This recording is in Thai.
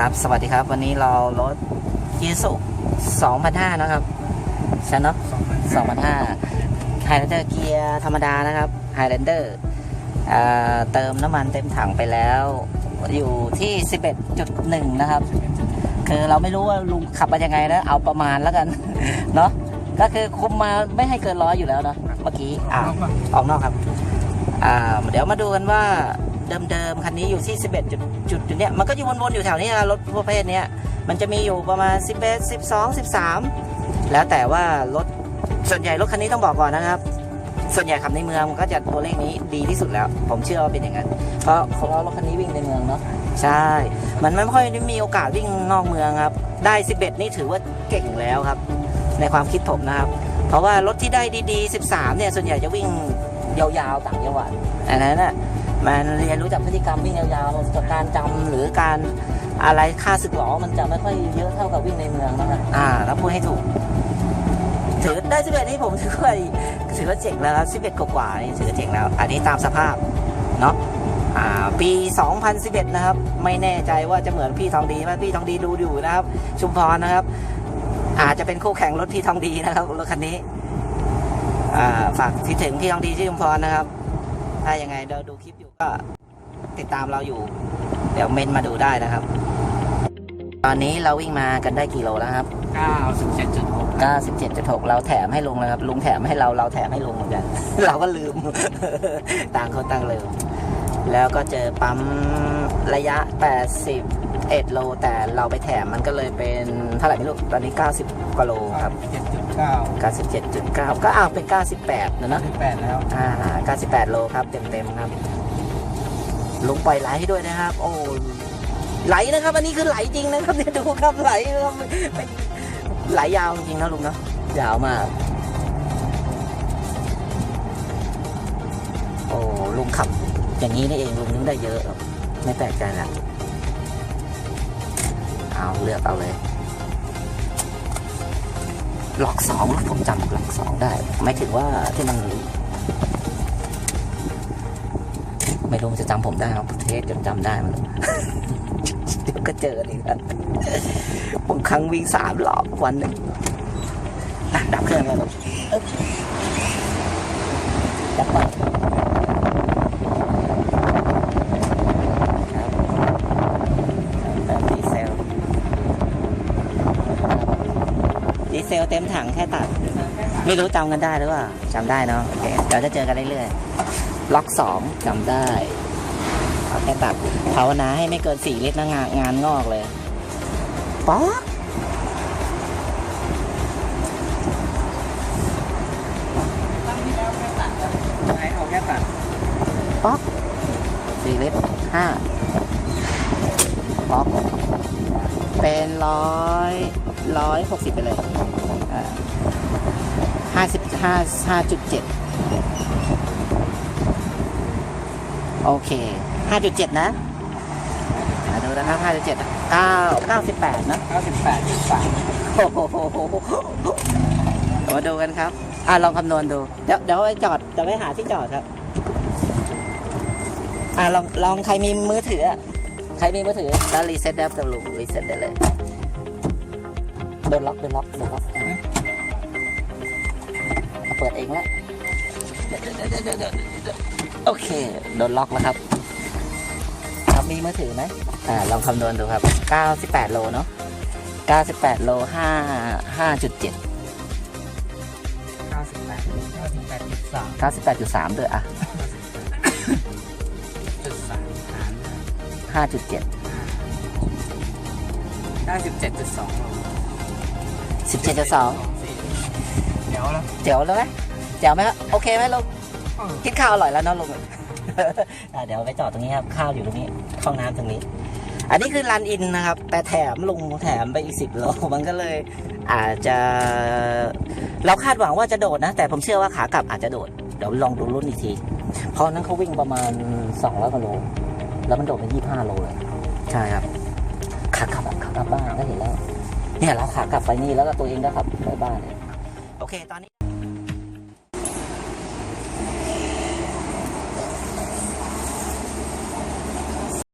ครับ สวัสดีครับ วันนี้เรารถยีสุ2005 นะครับใช่เนาะ2005 Highlander เกียร์ธรรมดานะครับ Highlander เอ่อเติมน้ำมันเต็มถังไปแล้ว อยู่ที่ 11.1 นะครับ คือเราไม่รู้ว่าลุงขับมายังไงนะ เอาประมาณแล้วกัน เนาะก็คือคุมมาไม่ให้เกินร้อยอยู่แล้วเนาะเมื่อกี้อ่าออกนอกครับ อ่า เดี๋ยวมาดูกันว่า เดิมๆคันนี้อยู่ที่ 11 จุดจุดเนี่ยมันก็อยู่วนๆอยู่แถวนี้นะรถประเภทเนี้ยมันจะมีอยู่ประมาณ 11 12 13 แล้วแต่ว่ารถส่วนใหญ่รถคันนี้ต้องบอกก่อนนะครับ ส่วนใหญ่ขับในเมืองมันก็จะตัวเลขนี้ดีที่สุดแล้ว ผมเชื่อว่าเป็นอย่างนั้น เพราะเพราะว่ารถคันนี้วิ่งในเมืองเนาะใช่ มันไม่ค่อยได้มีโอกาสวิ่งนอกเมืองครับ ได้ 11 นี่ถือว่าเก่งแล้วครับ ในความคิดผมนะครับ เพราะว่ารถที่ได้ดีๆ 13 เนี่ยส่วนใหญ่จะวิ่งยาวๆต่างจังหวัดอันนั้นน่ะ มันเรียนรู้จากพฤติกรรมวิ่งยาวๆจากการจำหรือการอะไรค่าสึกหรอมันจะไม่ค่อยเยอะเท่ากับวิ่งในเมืองนะครับอ่า แล้วพูดให้ถูก ถือได้11นี่ผมถือว่าถือว่าเจ๋งแล้วครับ11กว่าๆนี่ถือว่าเจ๋งแล้ว อันนี้ตามสภาพเนาะอ่าปี 2011 นะครับ ไม่แน่ใจว่าจะเหมือนพี่ทองดีไหมพี่ทองดีดูอยู่นะครับ ชุมพรนะครับ อาจจะเป็นคู่แข่งรถพี่ทองดีนะครับรถคันนี้ อ่าฝากคิดถึงพี่ทองดีที่ชุมพรนะครับ ถ้ายังไงเดี๋ยวดูคลิปอยู่ก็ติดตามเราอยู่ เดี๋ยวเมนมาดูได้นะครับ ตอนนี้เราวิ่งมากันได้กี่โลแล้วครับ 97.6 97.6 เราแถมให้ลุงนะครับ ลุงแถมให้เราเราแถมให้ลุงเหมือนกัน เราก็ลืม ต่างคนต่างลืม แล้วก็เจอปั๊ม ระยะ 81 โล แต่เราไปแถมมันก็เลยเป็นเท่าไหร่ไม่รู้ ตอนนี้ 90กว่าโลครับ7.9 97.9 ก็เอาเป็น 98 นะเนอะ8แล้วอ่า98 โลครับ เต็มๆครับ ลุงปล่อยไหลให้ด้วยนะครับ โอ้ ไหลนะครับ อันนี้คือไหลจริงนะครับเนี่ยดูครับไหลครับไม่ไหลยาวจริงนะลุงเนาะ ยาวมาก โอ้ ลุงขับอย่างนี้นี่เองลุงนึกได้เยอะ ไม่แปลกใจแหละเอาเลือกเอาเลยหลอกสองผมจำหลอกสองได้ไม่ถึงว่าที่มัน ไม่รู้จะจำผมได้ครับเทสจนจำได้มันเดี๋ยวก็เจออีกแล้วผมครั้งวิ่งสามรอบวันหนึ่งดับเครื่องแล้วลูกอึ๊บดับไปครับแบบดีเซลดี เซลเต็มถังแค่ตัด ไม่รู้จำกันได้หรือเปล่าจำได้เนาะโอเคเดี๋ยวจะเจอกันเรื่อยๆล็อกสองจำได้เอาแค่ตัดภาวนาให้ไม่เกินสี่ลิตรนะงานงานงอกเลยป๊อกไหนเอาแค่ตัดป๊อกสี่ลิตรห้า เป็นร้อยร้อยหกสิบไปเลยห้าสิบห้าห้าจุดเจ็ดโอเคห้าจุดเจ็ดนะมาดูนะครับห้าจุดเจ็ดเก้าเก้าสิบแปดนะ98.3โอ้โหมาดูกันครับ อะลองคำนวณดู เดี๋ยวเดี๋ยวไปจอดจะไปหาที่จอดครับ อะลองลองใครมีมือถืออะ ใครมีมือถือแล้วรีเซ็ตได้กับลุงรีเซ็ตได้เลยโดนล็อกโดนล็อกโดนล็อกอะเอาเปิดเองละโอเคโดนล็อกแล้วครับครับมีมือถือไหมอ่าลองคำนวณดูครับ 98 โลเนาะ98 โล 5 5.7 98 98.3 98.3ด้วยอะจุดสามหาร 5.7 ได้17.2 17.2เดี๋ยวแล้วเจ๋วเลยไหมเจ๋วไหมครับโอเคไหมลุงกินข้าวอร่อยแล้วเนาะลุงอะเดี๋ยวไปจอดตรงนี้ครับข้าวอยู่ตรงนี้ห้องน้ำตรงนี้ อันนี้คือรันอินนะครับ แต่แถมลุงแถมไปอีกสิบโลมันก็เลย อาจจะเราคาดหวังว่าจะโดดนะ แต่ผมเชื่อว่าขากลับอาจจะโดด เดี๋ยวลองดูรุ่นอีกที เพราะนั้นเขาวิ่งประมาณ200กว่าโล แล้วมันโดดไป25โลเลยใช่ครับขากลับอะขากลับบ้านก็เห็นแล้วเนี่ยเราขากลับไปนี่แล้วก็ตัวเองก็ขับไปบ้านเนี่ยโอเคตอนนี้